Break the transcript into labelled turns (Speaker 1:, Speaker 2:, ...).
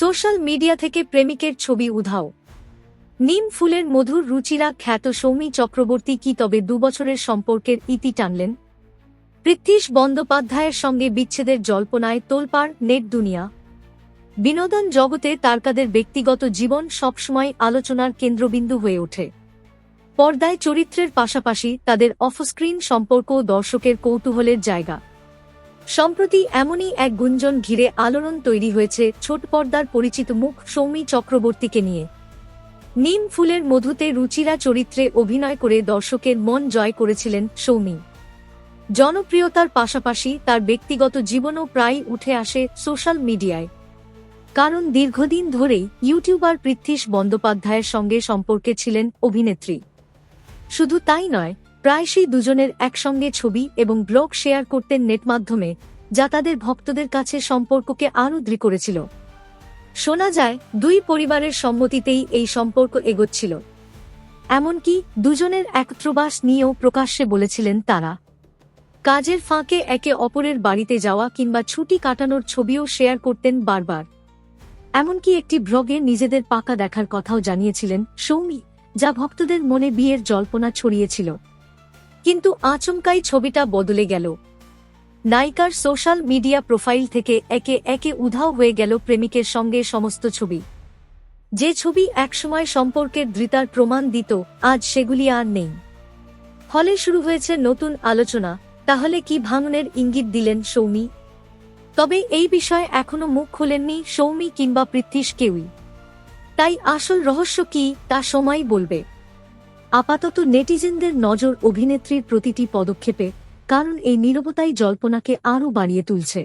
Speaker 1: Social media থেকে প্রেমিকের ছবি উধাও। নিম ফুলের মধুর রুচিরা খ্যাত সৌমি চক্রবর্তী কি তবে দুবছরের সম্পর্কের ইতি টানলেন? পৃথ্বীশ বন্দ্যোপাধ্যায়ের সঙ্গে বিচ্ছেদের জল্পনায় তোলপাড় নেট দুনিয়া। বিনোদন জগতে তারকাদের ব্যক্তিগত জীবন সবসময় আলোচনার কেন্দ্রবিন্দু হয়ে ওঠে। পর্দায় চরিত্রের পাশাপাশি তাদের অফস্ক্রিন সম্পর্কও দর্শকের কৌতূহলের জায়গা। সম্প্রতি এমনই এক গুঞ্জন ঘিরে আলোড়ন তৈরি হয়েছে ছোট পর্দার পরিচিত মুখ সৌমি চক্রবর্তীকে নিয়ে। নিম ফুলের মধুতে রুচিরা চরিত্রে অভিনয় করে দর্শকের মন জয় করেছিলেন সৌমি। জনপ্রিয়তার পাশাপাশি তার ব্যক্তিগত জীবনও প্রায় উঠে আসে সোশ্যাল মিডিয়ায়। কারণ দীর্ঘদিন ধরেই ইউটিউবার পৃথ্বীশ বন্দ্যোপাধ্যায়ের সঙ্গে সম্পর্কে ছিলেন অভিনেত্রী। শুধু তাই নয় প্রায়শই দুজনের একসঙ্গে ছবি এবং ব্লগ শেয়ার করতেন নেট মাধ্যমে, যা তাদের ভক্তদের কাছে সম্পর্ককে আরও দৃঢ় করেছিল। শোনা যায়, দুই পরিবারের সম্মতিতেই এই সম্পর্ক এগোচ্ছিল। এমনকি দুজনের একত্রবাস নিয়েও প্রকাশ্যে বলেছিলেন তারা, কাজের ফাঁকে একে অপরের বাড়িতে যাওয়া কিংবা ছুটি কাটানোর ছবিও শেয়ার করতেন বারবার। এমনকি একটি ব্লগে নিজেদের পাকা দেখার কথাও জানিয়েছিলেন সৌমি, যা ভক্তদের মনে বিয়ের জল্পনা ছড়িয়েছিল। কিন্তু আচমকাই ছবিটা বদলে গেল। নায়িকার সোশ্যাল মিডিয়া প্রোফাইল থেকে একে একে উধাও হয়ে গেল প্রেমিকের সঙ্গে সমস্ত ছবি। যে ছবি একসময় সম্পর্কের দৃতার প্রমাণ দিত, আজ সেগুলি আর নেই। ফলে শুরু হয়েছে নতুন আলোচনা, তাহলে কি ভাঙনের ইঙ্গিত দিলেন সৌমি? তবে এই বিষয়ে এখনও মুখ খোলেননি সৌমি কিংবা পৃথ্বীশ কেউই। তাই আসল রহস্য কি, তা সময় বলবে। আপাতত নেটিজেনদের নজর অভিনেত্রীর প্রতিটি পদক্ষেপে কারণ এই নিরবতাই জল্পনাকে আরও বাড়িয়ে তুলছে।